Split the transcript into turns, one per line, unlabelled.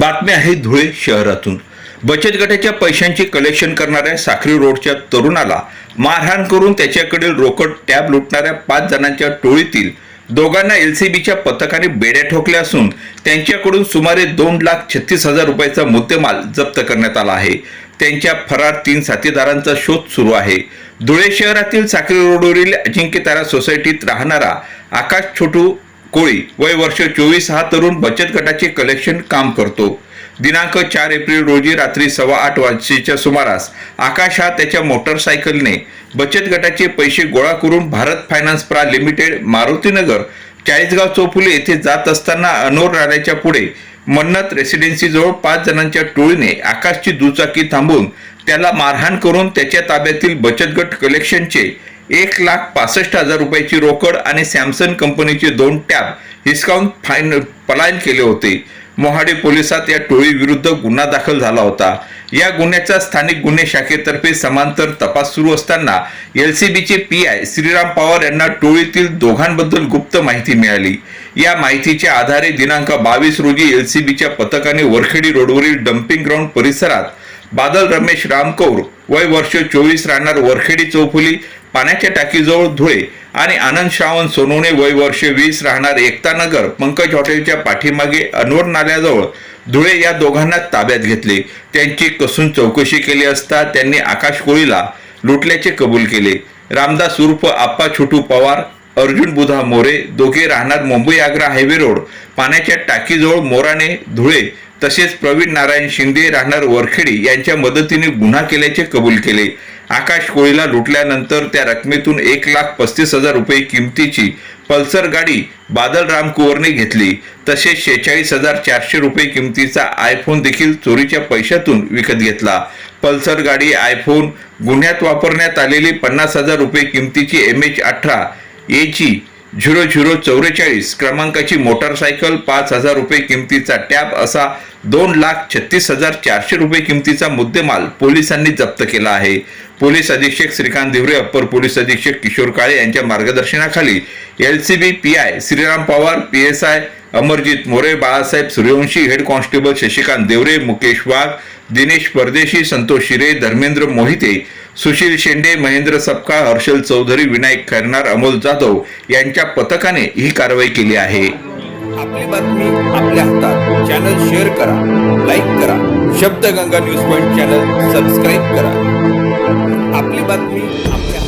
बातमी आहे धुळे शहरातून. बचत गटाच्या पैशांचे कलेक्शन करणाऱ्या साखरी रोडच्या तरुणाला मारहाण करून त्याच्याकडील रोकड टॅब लुटणाऱ्या पाच जणांच्या टोळीतील दोघांना एलसीबीच्या पथकाने बेड्या ठोकल्या असून त्यांच्याकडून सुमारे दोन लाख छत्तीस हजार रुपयाचा मुद्देमाल जप्त करण्यात आला आहे. त्यांच्या फरार तीन साथीदारांचा शोध सुरू आहे. धुळे शहरातील साखरी रोडवरील अजिंक्यतारा सोसायटीत राहणारा आकाश छोटू कोळी वय वर्ष चोवीस हा तरुण बचत गटाचे कलेक्शन काम करतो. दिनांक चार एप्रिल रोजी रात्री सव्वा आठ वाजेच्या सुमारास आकाश हा त्याच्या मोटरसायकलने बचत गटाचे पैसे गोळा करून भारत फायनान्स प्रा लिमिटेड मारुतीनगर चाळीसगाव चौफुले येथे जात असताना अनोर नाल्याच्या पुढे मन्नत रेसिडेन्सीजवळ पाच जणांच्या टोळीने आकाशची दुचाकी थांबवून त्याला मारहाण करून त्याच्या ताब्यातील बचत गट कलेक्शनचे एक लाख पासष्ट हजार रुपयाची रोकड आणि सॅमसंग कंपनीचे दोन टॅब हिसकावून फाईन पलायन केले होते. मोहाडी पोलिसात या टोळी विरुद्ध गुन्हा दाखल झाला होता. या गुन्ह्याचा स्थानिक गुन्हे शाखेतर्फे समांतर तपास सुरू असताना एलसीबीचे पी आय श्रीराम पवार यांना टोळीतील दोघांबद्दल गुप्त माहिती मिळाली. या माहितीच्या आधारे दिनांक बावीस रोजी एलसीबीच्या पथकाने वरखेडी रोडवरील डम्पिंग ग्राउंड परिसरात बादल रमेश रामकौर वय वर्ष चोवीस राहणार वरखेडी चौफुली पाण्याच्या टाकीजवळ धुळे आणि आनंद श्रावण सोनवणे वय वर्ष वीस राहणार एकता नगर पंकज हॉटेलच्या पाठीमागे अनवर नाल्याजवळ धुळे या दोघांना ताब्यात घेतले. त्यांची कसून चौकशी केली असता त्यांनी आकाश कोळीला लुटल्याचे कबूल केले. रामदास उर्फ आप्पा छोटू पवार अर्जुन बुधा मोरे दोघे राहणार मुंबई आग्रा हायवे रोड. पाण्याच्या टाकीजवळ मोराने धुळे तसेच प्रवीण नारायण शिंदे राहणार वरखेडी यांच्या मदतीने गुन्हा केल्याचे कबूल केले. आकाश कोळीला लुटल्यानंतर त्या रकमेतून एक लाख पस्तीस हजार रुपये किमतीची पल्सर गाडी बादल राम कुवरने घेतली. तसेच शेहेचाळीस हजार चारशे रुपये किमतीचा आयफोन देखील चोरीच्या पैशातून विकत घेतला. पल्सर गाडी आयफोन गुन्ह्यात वापरण्यात आलेली पन्नास हजार रुपये किमतीची एम एच अठरा एची झिरो झिरो चौवेचाळीस क्रमांकाची मोटारसायकल पाच हजार रुपये किमतीचा टॅब असा दोन लाख छत्तीस हजार चारशे रुपये किमतीचा मुद्देमाल पोलिसांनी जप्त केला आहे. पोलीस अधीक्षक श्रीकांत दिवरे अप्पर पोलीस अधीक्षक किशोर काळे यांच्या मार्गदर्शनाखाली L C B P I Shriram Pawar P S I Amarjit More Balasaheb Suryavanshi head constable Shashikant Deore Mukesh Wagh Dinesh Pardeshi Santosh Shire Dharmendra Mohite Sushil शेंडे महेंद्र सपकाळ हर्षल चौधरी विनायक खैरनार अमोल जाधव यांच्या पथकाने ही कारवाई केली आहे.
आपली बातमी आपल्या हातात. चॅनल शेअर करा लाईक करा. Shabdaganga news point channel subscribe करा. आपली बातमी आपल्या